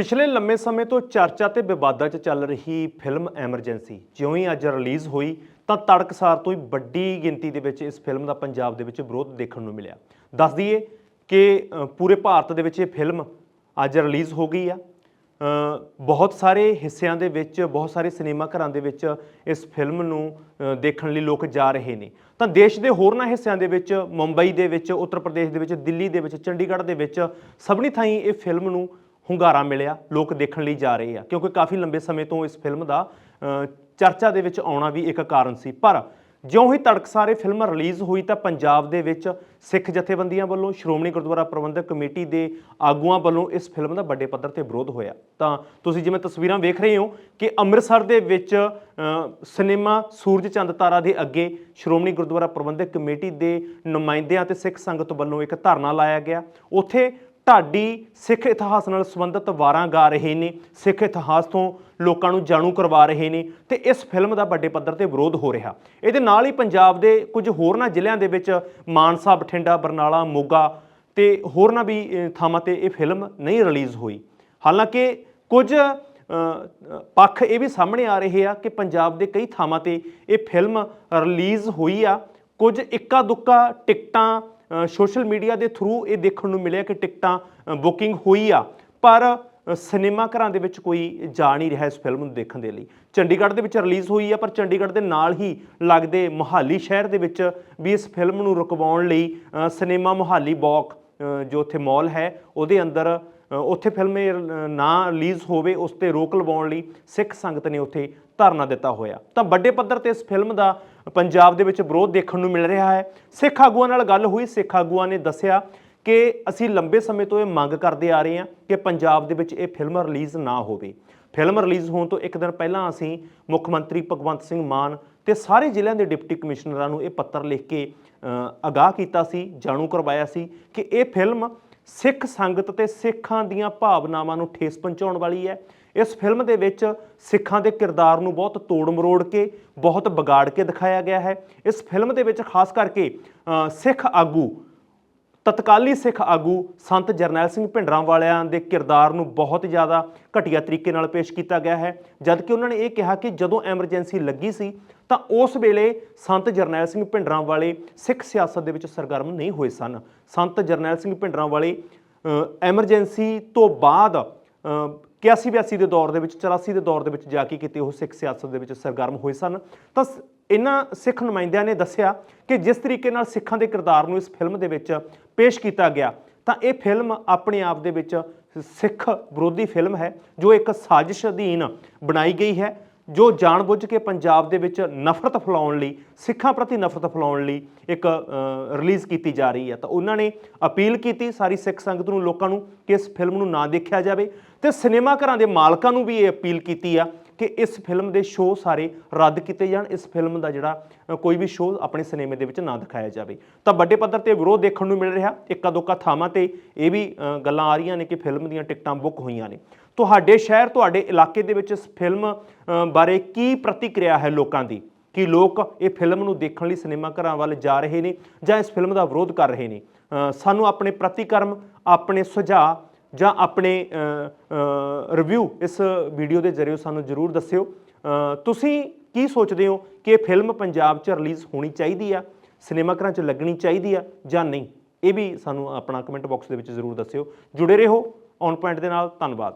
ਪਿਛਲੇ ਲੰਮੇ ਸਮੇਂ ਤੋਂ ਚਰਚਾ ਤੇ ਵਿਵਾਦਾਂ 'ਚ ਚੱਲ ਰਹੀ ਫਿਲਮ ਐਮਰਜੈਂਸੀ ਜਿਉਂ ਹੀ ਅੱਜ ਰਿਲੀਜ਼ ਹੋਈ ਤਾਂ ਤੜਕਸਾਰ ਤੋਂ ਹੀ ਵੱਡੀ ਗਿਣਤੀ ਦੇ ਵਿੱਚ ਇਸ ਫਿਲਮ ਦਾ ਪੰਜਾਬ ਦੇ ਵਿੱਚ ਵਿਰੋਧ ਦੇਖਣ ਨੂੰ ਮਿਲਿਆ। ਦੱਸ ਦਈਏ ਕਿ ਪੂਰੇ ਭਾਰਤ ਦੇ ਵਿੱਚ ਇਹ ਫਿਲਮ ਅੱਜ ਰਿਲੀਜ਼ ਹੋ ਗਈ ਆ। ਬਹੁਤ ਸਾਰੇ ਹਿੱਸਿਆਂ ਦੇ ਵਿੱਚ, ਬਹੁਤ ਸਾਰੇ ਸਿਨੇਮਾ ਘਰਾਂ ਦੇ ਵਿੱਚ ਇਸ ਫਿਲਮ ਨੂੰ ਦੇਖਣ ਲਈ ਲੋਕ ਜਾ ਰਹੇ ਨੇ। ਤਾਂ ਦੇਸ਼ ਦੇ ਹੋਰਨਾਂ ਹਿੱਸਿਆਂ ਦੇ ਵਿੱਚ, ਮੁੰਬਈ ਦੇ ਵਿੱਚ, ਉੱਤਰ ਪ੍ਰਦੇਸ਼ ਦੇ ਵਿੱਚ, ਦਿੱਲੀ ਦੇ ਵਿੱਚ, ਚੰਡੀਗੜ੍ਹ ਦੇ ਵਿੱਚ ਸਭਨੀ ਥਾਈਂ ਇਹ ਫਿਲਮ ਨੂੰ ਹੁੰਗਾਰਾ ਮਿਲਿਆ, ਲੋਕ ਦੇਖਣ ਲਈ ਜਾ ਰਹੇ ਆ। ਕਿਉਂਕਿ ਕਾਫੀ ਲੰਬੇ ਸਮੇਂ ਤੋਂ ਇਸ ਫਿਲਮ ਦਾ ਚਰਚਾ ਦੇ ਵਿੱਚ ਆਉਣਾ ਵੀ ਇੱਕ ਕਾਰਨ ਸੀ। ਪਰ ਜਿਉਂ ਹੀ ਤੜਕਸਾਰੇ ਫਿਲਮ ਰਿਲੀਜ਼ ਹੋਈ ਤਾਂ ਪੰਜਾਬ ਦੇ ਵਿੱਚ ਸਿੱਖ ਜਥੇਬੰਦੀਆਂ ਵੱਲੋਂ, ਸ਼੍ਰੋਮਣੀ ਗੁਰਦੁਆਰਾ ਪ੍ਰਬੰਧਕ ਕਮੇਟੀ ਦੇ ਆਗੂਆਂ ਵੱਲੋਂ ਇਸ ਫਿਲਮ ਦਾ ਵੱਡੇ ਪੱਧਰ ਤੇ ਵਿਰੋਧ ਹੋਇਆ। ਤਾਂ ਤੁਸੀਂ ਜਿਵੇਂ ਤਸਵੀਰਾਂ ਵੇਖ ਰਹੇ ਹੋ ਕਿ ਅੰਮ੍ਰਿਤਸਰ ਦੇ ਵਿੱਚ ਸਿਨੇਮਾ ਸੂਰਜ ਚੰਦ ਤਾਰਾ ਦੇ ਅੱਗੇ ਸ਼੍ਰੋਮਣੀ ਗੁਰਦੁਆਰਾ ਪ੍ਰਬੰਧਕ ਕਮੇਟੀ ਦੇ ਨੁਮਾਇੰਦਿਆਂ ਤੇ ਸਿੱਖ ਸੰਗਤ ਵੱਲੋਂ ਇੱਕ ਧਰਨਾ ਲਾਇਆ ਗਿਆ। ਉੱਥੇ ਢਾਡੀ ਸਿੱਖ ਇਤਿਹਾਸ ਨਾਲ ਸੰਬੰਧਿਤ ਵਾਰਾਂ ਗਾ ਰਹੇ ਨੇ, ਸਿੱਖ ਇਤਿਹਾਸ ਤੋਂ ਲੋਕਾਂ ਨੂੰ ਜਾਣੂ ਕਰਵਾ ਰਹੇ ਨੇ ਤੇ ਇਸ ਫਿਲਮ ਦਾ ਵੱਡੇ ਪੱਧਰ ਤੇ ਵਿਰੋਧ ਹੋ ਰਿਹਾ। ਇਹਦੇ ਨਾਲ ਹੀ ਪੰਜਾਬ ਦੇ ਕੁਝ ਹੋਰਨਾਂ ਜ਼ਿਲ੍ਹਿਆਂ ਦੇ ਵਿੱਚ ਮਾਨਸਾ, ਬਠਿੰਡਾ, ਬਰਨਾਲਾ, ਮੋਗਾ ਤੇ ਹੋਰਨਾਂ ਵੀ ਥਾਵਾਂ ਤੇ ਇਹ ਫਿਲਮ ਨਹੀਂ ਰਿਲੀਜ਼ ਹੋਈ। ਹਾਲਾਂਕਿ ਕੁਝ ਪੱਖ ਇਹ ਵੀ ਸਾਹਮਣੇ ਆ ਰਹੇ ਆ ਕਿ ਪੰਜਾਬ ਦੇ ਕਈ ਥਾਵਾਂ ਤੇ ਇਹ ਫਿਲਮ ਰਿਲੀਜ਼ ਹੋਈ ਆ। ਕੁਝ ਇੱਕਾ ਦੁੱਕਾ ਟਿਕਟਾਂ ਸੋਸ਼ਲ ਮੀਡੀਆ ਦੇ ਥਰੂ ਇਹ ਦੇਖਣ ਨੂੰ ਮਿਲਿਆ ਕਿ ਟਿਕਟਾਂ ਬੁਕਿੰਗ ਹੋਈ ਆ ਪਰ ਸਿਨੇਮਾ ਘਰਾਂ ਦੇ ਵਿੱਚ ਕੋਈ ਜਾ ਨਹੀਂ ਰਿਹਾ ਇਸ ਫਿਲਮ ਨੂੰ ਦੇਖਣ ਦੇ ਲਈ। ਚੰਡੀਗੜ੍ਹ ਦੇ ਵਿੱਚ ਰਿਲੀਜ਼ ਹੋਈ ਆ ਪਰ ਚੰਡੀਗੜ੍ਹ ਦੇ ਨਾਲ ਹੀ ਲੱਗਦੇ ਮੁਹਾਲੀ ਸ਼ਹਿਰ ਦੇ ਵਿੱਚ ਵੀ ਇਸ ਫਿਲਮ ਨੂੰ ਰੁਕਵਾਉਣ ਲਈ ਸਿਨੇਮਾ ਮੁਹਾਲੀ ਬੌਕ ਜੋ ਉੱਥੇ ਮਾਲ ਹੈ ਉਹਦੇ ਅੰਦਰ ਉੱਥੇ ਫਿਲਮ ਇਹ, ਨਾ ਰਿਲੀਜ਼ ਹੋਵੇ ਉਸ ਤੇ ਰੋਕ ਲਵਾਉਣ ਲਈ ਸਿੱਖ ਸੰਗਤ ਨੇ ਉੱਥੇ ਧਰਨਾ ਦਿੱਤਾ ਹੋਇਆ। ਤਾਂ ਵੱਡੇ ਪੱਧਰ ਤੇ ਇਸ ਫਿਲਮ ਦਾ ਪੰਜਾਬ ਦੇ ਵਿੱਚ ਵਿਰੋਧ ਦੇਖਣ ਨੂੰ ਮਿਲ ਰਿਹਾ ਹੈ। ਸਿੱਖ ਆਗੂਆਂ ਨਾਲ ਗੱਲ ਹੋਈ। ਸਿੱਖ ਆਗੂਆਂ ਨੇ ਦੱਸਿਆ ਕਿ ਅਸੀਂ ਲੰਬੇ ਸਮੇਂ ਤੋਂ ਇਹ ਮੰਗ ਕਰਦੇ ਆ ਰਹੇ ਹਾਂ ਕਿ ਪੰਜਾਬ ਦੇ ਵਿੱਚ ਇਹ ਫਿਲਮ ਰਿਲੀਜ਼ ਨਾ ਹੋਵੇ। ਫਿਲਮ ਰਿਲੀਜ਼ ਹੋਣ ਤੋਂ ਇੱਕ ਦਿਨ ਪਹਿਲਾਂ ਅਸੀਂ ਮੁੱਖ ਮੰਤਰੀ ਭਗਵੰਤ ਸਿੰਘ ਮਾਨ ਤੇ ਸਾਰੇ ਜ਼ਿਲ੍ਹਿਆਂ ਦੇ ਡਿਪਟੀ ਕਮਿਸ਼ਨਰਾਂ ਨੂੰ ਇਹ ਪੱਤਰ ਲਿਖ ਕੇ ਅਗਾਹ ਕੀਤਾ ਸੀ, ਜਾਣੂ ਕਰਵਾਇਆ ਸੀ ਕਿ ਇਹ ਫਿਲਮ ਸਿੱਖ ਸੰਗਤ ਤੇ ਸਿੱਖਾਂ ਦੀਆਂ ਭਾਵਨਾਵਾਂ ਨੂੰ ਠੇਸ ਪਹੁੰਚਾਉਣ ਵਾਲੀ ਹੈ। ਇਸ ਫਿਲਮ ਦੇ ਵਿੱਚ ਸਿੱਖਾਂ ਦੇ ਕਿਰਦਾਰ ਨੂੰ ਬਹੁਤ ਤੋੜ ਮਰੋੜ ਕੇ, ਬਹੁਤ ਵਿਗਾੜ ਕੇ ਦਿਖਾਇਆ ਗਿਆ ਹੈ। ਇਸ ਫਿਲਮ ਦੇ ਵਿੱਚ ਖਾਸ ਕਰਕੇ ਸਿੱਖ ਆਗੂ ਤਤਕਾਲੀ ਸਿੱਖ ਆਗੂ ਸੰਤ ਜਰਨੈਲ ਸਿੰਘ ਭਿੰਡਰਾਂ ਵਾਲਿਆਂ ਦੇ ਕਿਰਦਾਰ ਨੂੰ ਬਹੁਤ ਜ਼ਿਆਦਾ ਘਟੀਆ ਤਰੀਕੇ ਨਾਲ ਪੇਸ਼ ਕੀਤਾ ਗਿਆ ਹੈ। ਜਦਕਿ ਉਹਨਾਂ ਨੇ ਇਹ ਕਿਹਾ ਕਿ ਜਦੋਂ ਐਮਰਜੈਂਸੀ ਲੱਗੀ ਸੀ ਤਾਂ ਉਸ ਵੇਲੇ ਸੰਤ ਜਰਨੈਲ ਸਿੰਘ ਭਿੰਡਰਾਂ ਵਾਲੇ ਸਿੱਖ ਸਿਆਸਤ ਦੇ ਵਿੱਚ ਸਰਗਰਮ ਨਹੀਂ ਹੋਏ ਸਨ। ਸੰਤ ਜਰਨੈਲ ਸਿੰਘ ਭਿੰਡਰਾਂ ਵਾਲੇ ਐਮਰਜੈਂਸੀ ਤੋਂ ਬਾਅਦ ਅ, 81 82 ਦੇ ਦੌਰ ਦੇ ਵਿੱਚ 84 ਦੇ ਦੌਰ ਦੇ ਵਿੱਚ ਜਾ ਕੇ ਕਿਤੇ ਉਹ ਸਿੱਖ ਸਿਆਸਤ ਦੇ ਵਿੱਚ ਸਰਗਰਮ ਹੋਏ ਸਨ। ਤਾਂ ਸ- ਇਹਨਾਂ ਸਿੱਖ ਨੁਮਾਇੰਦਿਆਂ ਨੇ ਦੱਸਿਆ ਕਿ ਜਿਸ ਤਰੀਕੇ ਨਾਲ ਸਿੱਖਾਂ ਦੇ ਕਿਰਦਾਰ ਨੂੰ ਇਸ ਫਿਲਮ ਦੇ ਵਿੱਚ ਪੇਸ਼ ਕੀਤਾ ਗਿਆ, ਤਾਂ ਇਹ ਫਿਲਮ ਆਪਣੇ ਆਪ ਦੇ ਵਿੱਚ ਸਿੱਖ ਵਿਰੋਧੀ ਫਿਲਮ ਹੈ, ਜੋ ਇੱਕ ਸਾਜ਼ਿਸ਼ ਅਧੀਨ ਬਣਾਈ ਗਈ ਹੈ, ਜੋ ਜਾਣਬੁੱਝ ਕੇ ਪੰਜਾਬ ਦੇ ਵਿੱਚ ਨਫ਼ਰਤ ਫੈਲਾਉਣ ਲਈ, ਸਿੱਖਾਂ ਪ੍ਰਤੀ ਨਫ਼ਰਤ ਫੈਲਾਉਣ ਲਈ ਇੱਕ ਰਿਲੀਜ਼ ਕੀਤੀ ਜਾ ਰਹੀ ਹੈ। ਤਾਂ ਉਹਨਾਂ ਨੇ ਅਪੀਲ ਕੀਤੀ ਸਾਰੀ ਸਿੱਖ ਸੰਗਤ ਨੂੰ, ਲੋਕਾਂ ਨੂੰ ਕਿ ਇਸ ਫਿਲਮ ਨੂੰ ਨਾ ਦੇਖਿਆ ਜਾਵੇ ਤੇ ਸਿਨੇਮਾ ਘਰਾਂ ਦੇ ਮਾਲਕਾਂ ਨੂੰ ਵੀ ਇਹ ਅਪੀਲ ਕੀਤੀ ਆ ਕਿ ਇਸ ਫਿਲਮ ਦੇ ਸ਼ੋਅ ਸਾਰੇ ਰੱਦ ਕੀਤੇ ਜਾਣ, ਇਸ ਫਿਲਮ ਦਾ ਜਿਹੜਾ ਕੋਈ ਵੀ ਸ਼ੋਅ ਆਪਣੇ ਸਿਨੇਮੇ ਦੇ ਵਿੱਚ ਨਾ ਦਿਖਾਇਆ ਜਾਵੇ। ਤਾਂ ਵੱਡੇ ਪੱਧਰ ਤੇ ਵਿਰੋਧ ਦੇਖਣ ਨੂੰ ਮਿਲ ਰਿਹਾ, ਇੱਕਾ ਦੁੱਕਾ ਥਾਵਾਂ ਤੇ ਇਹ ਵੀ ਗੱਲਾਂ ਆ ਰਹੀਆਂ ਨੇ ਕਿ ਫਿਲਮ ਦੀਆਂ ਟਿਕਟਾਂ ਬੁੱਕ ਹੋਈਆਂ ਨੇ। ਤੁਹਾਡੇ ਸ਼ਹਿਰ, ਤੁਹਾਡੇ ਇਲਾਕੇ ਦੇ ਵਿੱਚ ਇਸ ਫਿਲਮ ਬਾਰੇ ਕੀ ਪ੍ਰਤੀਕਿਰਿਆ ਹੈ ਲੋਕਾਂ ਦੀ? ਕਿ ਲੋਕ ਇਹ ਫਿਲਮ ਨੂੰ ਦੇਖਣ ਲਈ ਸਿਨੇਮਾ ਘਰਾਂ ਵੱਲ ਜਾ ਰਹੇ ਨੇ ਜਾਂ ਇਸ ਫਿਲਮ ਦਾ ਵਿਰੋਧ ਕਰ ਰਹੇ ਨੇ? ਸਾਨੂੰ ਆਪਣੇ ਪ੍ਰਤੀਕਰਮ, ਆਪਣੇ ਸੁਝਾਅ ਜਾਂ ਆਪਣੇ ਰਿਵਿਊ ਇਸ ਵੀਡੀਓ ਦੇ ਜ਼ਰੀਏ ਸਾਨੂੰ ਜਰੂਰ ਦੱਸਿਓ। ਤੁਸੀਂ ਕੀ ਸੋਚਦੇ ਹੋ ਕਿ ਫਿਲਮ ਪੰਜਾਬ 'ਚ ਰਿਲੀਜ਼ ਹੋਣੀ ਚਾਹੀਦੀ ਆ ਸਿਨੇਮਾ ਘਰਾਂ 'ਚ ਲੱਗਣੀ ਚਾਹੀਦੀ ਆ ਜਾਂ ਨਹੀਂ? ਇਹ ਵੀ ਸਾਨੂੰ ਆਪਣਾ ਕਮੈਂਟ ਬਾਕਸ ਦੇ ਵਿੱਚ ਜ਼ਰੂਰ ਦੱਸਿਓ। ਜੁੜੇ ਰਹੋ ਔਨ ਪੁਆਇੰਟ ਦੇ ਨਾਲ, ਧੰਨਵਾਦ।